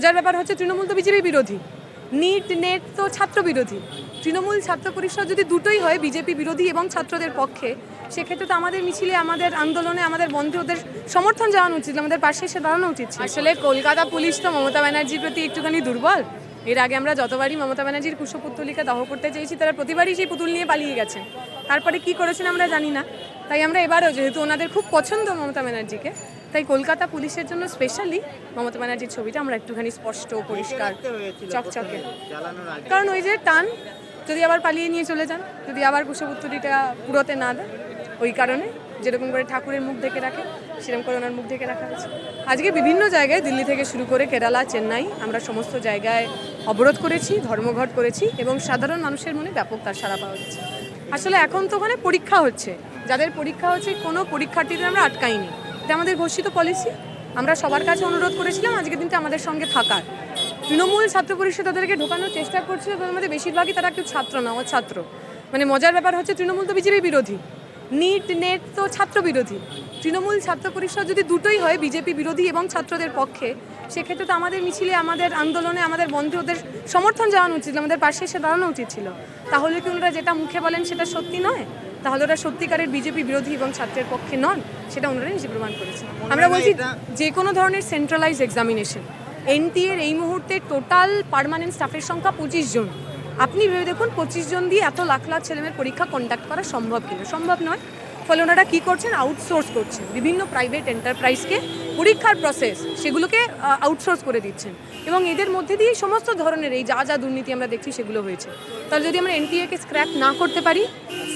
মজার ব্যাপার হচ্ছে তৃণমূল তো বিজেপি বিরোধী। নিট, নেট তো ছাত্র বিরোধী। তৃণমূল ছাত্র পরিষদ যদি দুটোই হয় বিজেপি বিরোধী এবং ছাত্রদের পক্ষে, সেক্ষেত্রে তো আমাদের মিছিলে, আমাদের আন্দোলনে, আমাদের বন্ধে ওদের সমর্থন জানানো উচিত, আমাদের পাশে এসে দাঁড়ানো উচিত আসলে কলকাতা পুলিশ তো মমতা ব্যানার্জির প্রতি একটুখানি দুর্বল। এর আগে আমরা যতবারই মমতা ব্যানার্জির কুশপুত্তলিকা দাহ করতে চেয়েছি, তারা প্রতিবারই সেই পুতুল নিয়ে পালিয়ে গেছেন তারপরে কি করেছেন আমরা জানি না। তাই আমরা এবারও, যেহেতু ওনাদের খুব পছন্দ মমতা ব্যানার্জিকে তাই কলকাতা পুলিশের জন্য স্পেশালি মমতা ব্যানার্জির ছবিটা আমরা একটুখানি স্পষ্ট পরিষ্কার চকচকে। কারণ ওই যে টান যদি আবার পালিয়ে নিয়ে চলে যান যদি আবার কুশপুত্তলিটা পুরোতে না দেয় ওই কারণে যেরকম করে ঠাকুরের মুখ ঢেকে রাখে সেরকম করে ওনার মুখ ঢেকে রাখা হয়েছে। আজকে বিভিন্ন জায়গায় দিল্লি থেকে শুরু করে কেরালা চেন্নাই আমরা সমস্ত জায়গায় অবরোধ করেছি ধর্মঘট করেছি এবং সাধারণ মানুষের মনে ব্যাপক তার সাড়া পাওয়া যাচ্ছে আসলে এখন তো ওখানে পরীক্ষা হচ্ছে। যাদের পরীক্ষা হচ্ছে কোনো পরীক্ষার্থীদের আমরা আটকাইনি। এটা আমাদের ঘোষিত পলিসি আমরা সবার কাছে অনুরোধ করেছিলাম আজকের দিনটা আমাদের সঙ্গে থাকার। তৃণমূল ছাত্র পরিষদ তাদেরকে ঢোকানোর চেষ্টা করছিল তাদের মধ্যে বেশিরভাগই তারা একটু ছাত্র না ছাত্র মানে মজার ব্যাপার হচ্ছে তৃণমূল তো বিজেপি বিরোধী। নিট নেট তো ছাত্র বিরোধী। তৃণমূল ছাত্র পরিষদ যদি দুটোই হয় বিজেপি বিরোধী এবং ছাত্রদের পক্ষে, সেক্ষেত্রে তো আমাদের মিছিলে, আমাদের আন্দোলনে, আমাদের বন্ধে ওদের সমর্থন জানানো উচিত আমাদের পাশে এসে দাঁড়ানো উচিত ছিল। তাহলে কি ওনারা যেটা মুখে বলেন সেটা সত্যি নয়? তাহলে ওরা সত্যিকারের বিজেপি বিরোধী এবং ছাত্রের পক্ষে নন সেটা ওনারা নিজে প্রমাণ করেছেন। আমরা বলছি যে কোনো ধরনের সেন্ট্রালাইজ এক্সামিনেশন এনটিএর এই মুহূর্তে টোটাল পারমানেন্ট স্টাফের সংখ্যা পঁচিশ জন। আপনি ভেবে দেখুন পঁচিশ জন দিয়ে এত লাখ লাখ ছেলেমেয়ের পরীক্ষা কন্ডাক্ট করা সম্ভব কিনা? সম্ভব নয়। ফলে ওনারা কী করছেন? আউটসোর্স করছেন। বিভিন্ন প্রাইভেট এন্টারপ্রাইজকে পরীক্ষার প্রসেস সেগুলোকে আউটসোর্স করে দিচ্ছেন। এবং এদের মধ্যে দিয়ে সমস্ত ধরনের এই যা যা দুর্নীতি আমরা দেখছি সেগুলো হয়েছে। তাহলে যদি আমরা এনটিএকে স্ক্র্যাপ না করতে পারি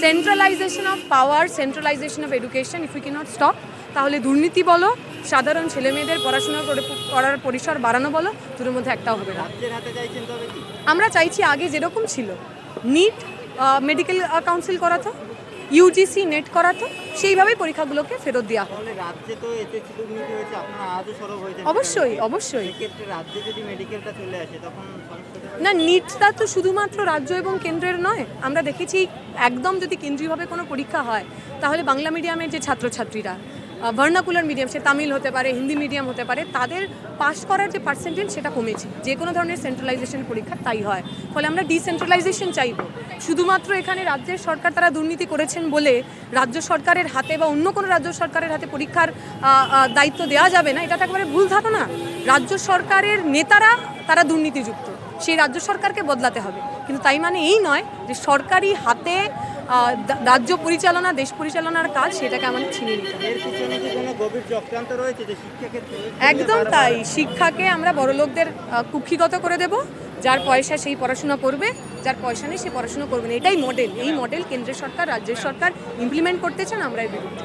centralisation of power centralisation of education if you can't stop তাহলে দুর্নীতি বলো সাধারণ ছেলেমেয়েদের পড়াশোনা করে- করার পরিসর বাড়ানো বলো দুটোর মধ্যে একটাও হবে না। আমরা চাইছি আগে যেরকম ছিল নিট মেডিকেল কাউন্সিল করাতো ইউজিসি নেট করাতো সেইভাবেই পরীক্ষাগুলোকে ফেরত দেওয়া হয়। রাজ্যে তো এসএসসি দুর্নীতি হয়েছে আপনারা আজও সরব হয়েছে অবশ্যই অবশ্যই। সেক্ষেত্রে রাজ্যে যদি মেডিকেলটা চলে আসে তখন না নিটটা তো শুধুমাত্র রাজ্য এবং কেন্দ্রের নয় আমরা দেখেছি একদম যদি কেন্দ্রীয়ভাবে কোনো পরীক্ষা হয় তাহলে বাংলা মিডিয়ামের যে ছাত্রছাত্রীরা ভার্নাকুলার মিডিয়াম সে তামিল হতে পারে, হিন্দি মিডিয়াম হতে পারে, তাদের পাস করার যে পার্সেন্টেজ সেটা কমেছে। যে কোনো ধরনের সেন্ট্রালাইজেশন পরীক্ষা তাই হয়। ফলে আমরা ডিসেন্ট্রালাইজেশন চাইব। শুধুমাত্র এখানে রাজ্যের সরকার তারা দুর্নীতি করেছেন বলে রাজ্য সরকারের হাতে বা অন্য কোনো রাজ্য সরকারের হাতে পরীক্ষার দায়িত্ব দেওয়া যাবে না, এটা তো একেবারে ভুল ধারণা। রাজ্য সরকারের নেতারা তারা দুর্নীতিযুক্ত। সেই রাজ্য সরকারকে বদলাতে হবে। কিন্তু তাই মানে এই নয় যে সরকারি হাতে রাজ্য পরিচালনা দেশ পরিচালনার কাজ সেটাকে আমাদের ছিনিয়ে নিতে একদম তাই। শিক্ষাকে আমরা বড়লোকদের কুক্ষিগত করে দেব। যার পয়সা সেই পড়াশোনা করবে যার পয়সা নেই সে পড়াশোনা করবে না। এটাই মডেল এই মডেল কেন্দ্রের সরকার রাজ্যের সরকার ইমপ্লিমেন্ট করতে চান আমরা এর বিরুদ্ধে